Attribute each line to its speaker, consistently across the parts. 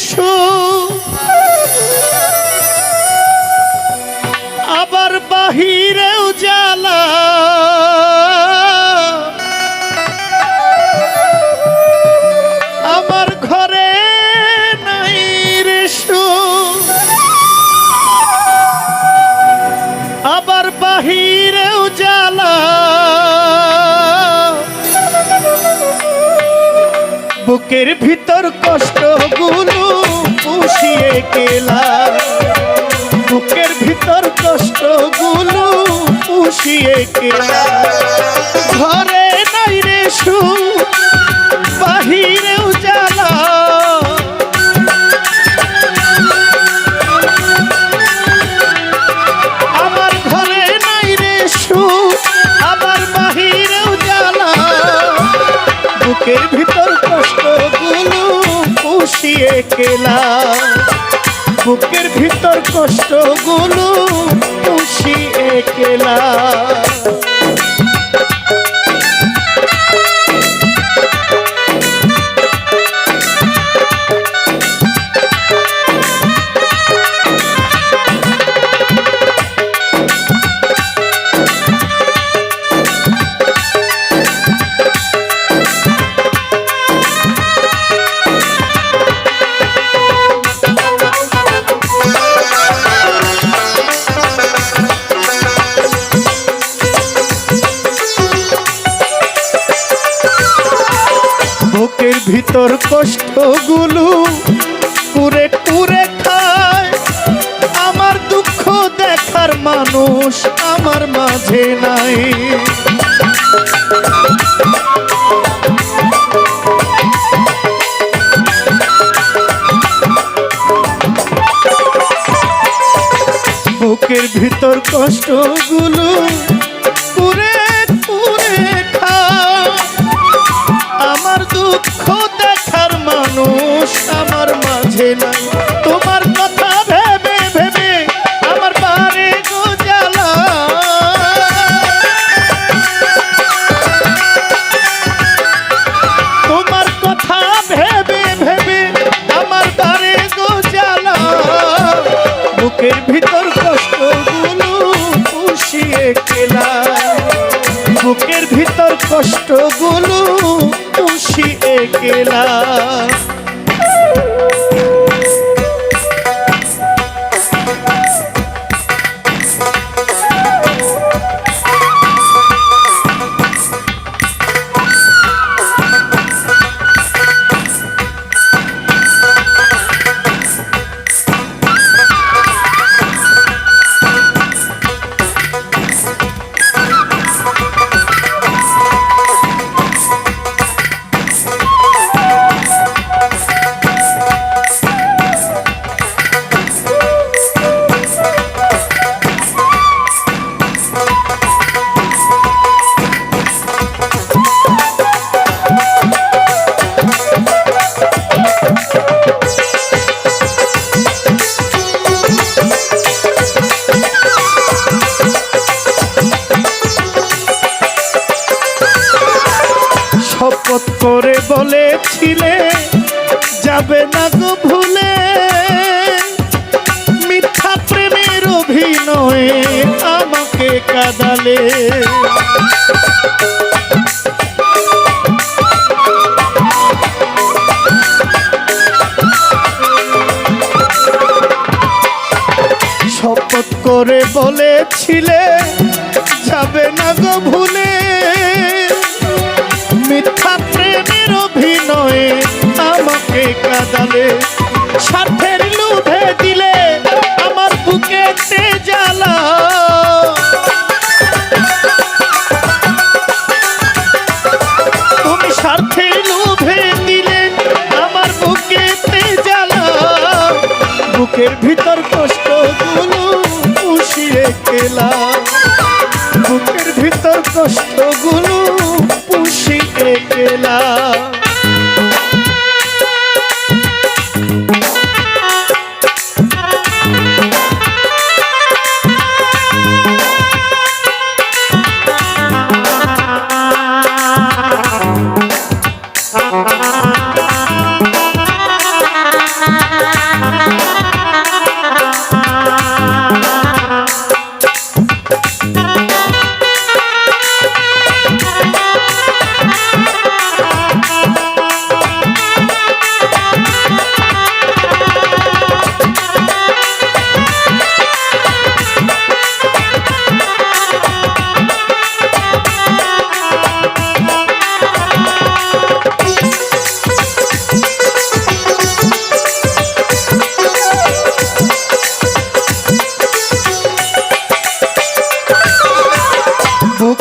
Speaker 1: সু বুকের ভিতর কষ্ট কষ্টগুলো পুষিয়ে গেলা বুকের ভিতর কষ্ট কষ্টগুলো পুষিয়ে গেলা ঘরে নাই রে সু বাহিরেও জ্বালা। আমার নাই আমার বাহিরেও বুকের কেলা বুকের ভিতর কষ্টগুলো খুশি কেলা ভিতর কষ্টগুলো কুরে কুরে খায়। আমার দুঃখ দেখার মানুষ আমার মাঝে নাই। বুকের ভিতর কষ্টগুলো কুরে আমার দুঃখ দেখার মানুষ আমার মাঝে নাই। তোমার কথা যাবে না গো ভুলে। মিথ্যা প্রেমের অভিনয়ে আমাকে কাদালে। শপথ করে বলেছিলে, যাবে না গো ভুলে। মিথ্যা কাদালে, স্বার্থের লোভে দিলে আমার বুকেতে জ্বালা। তুমি স্বার্থের লোভে দিলে আমার বুকেতে জ্বালা। বুকের ভিতর কষ্টগুলো পুষিয়ে গেলা বুকের ভিতর কষ্টগুলো পুষিয়ে গেলা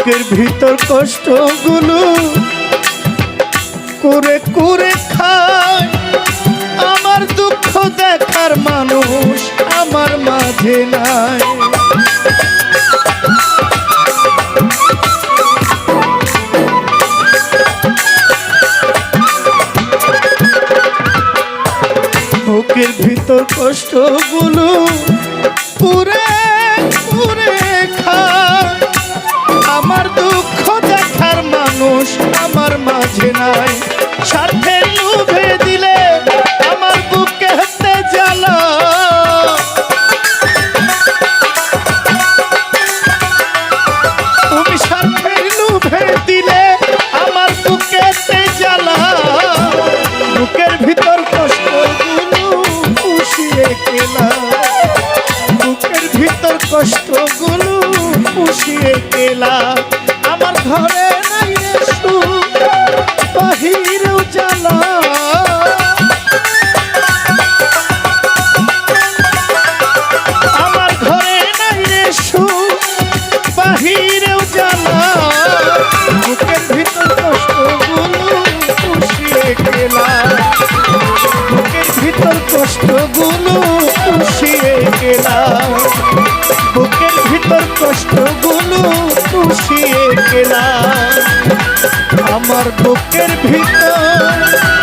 Speaker 1: বুকের ভিতর কষ্টগুলো করে করে খায়। আমার দুঃখ দেখার মানুষ আমার মাঝে নাই। বুকের ভিতর কষ্টগুলো করে দিলা আমার বুকের ভিতর।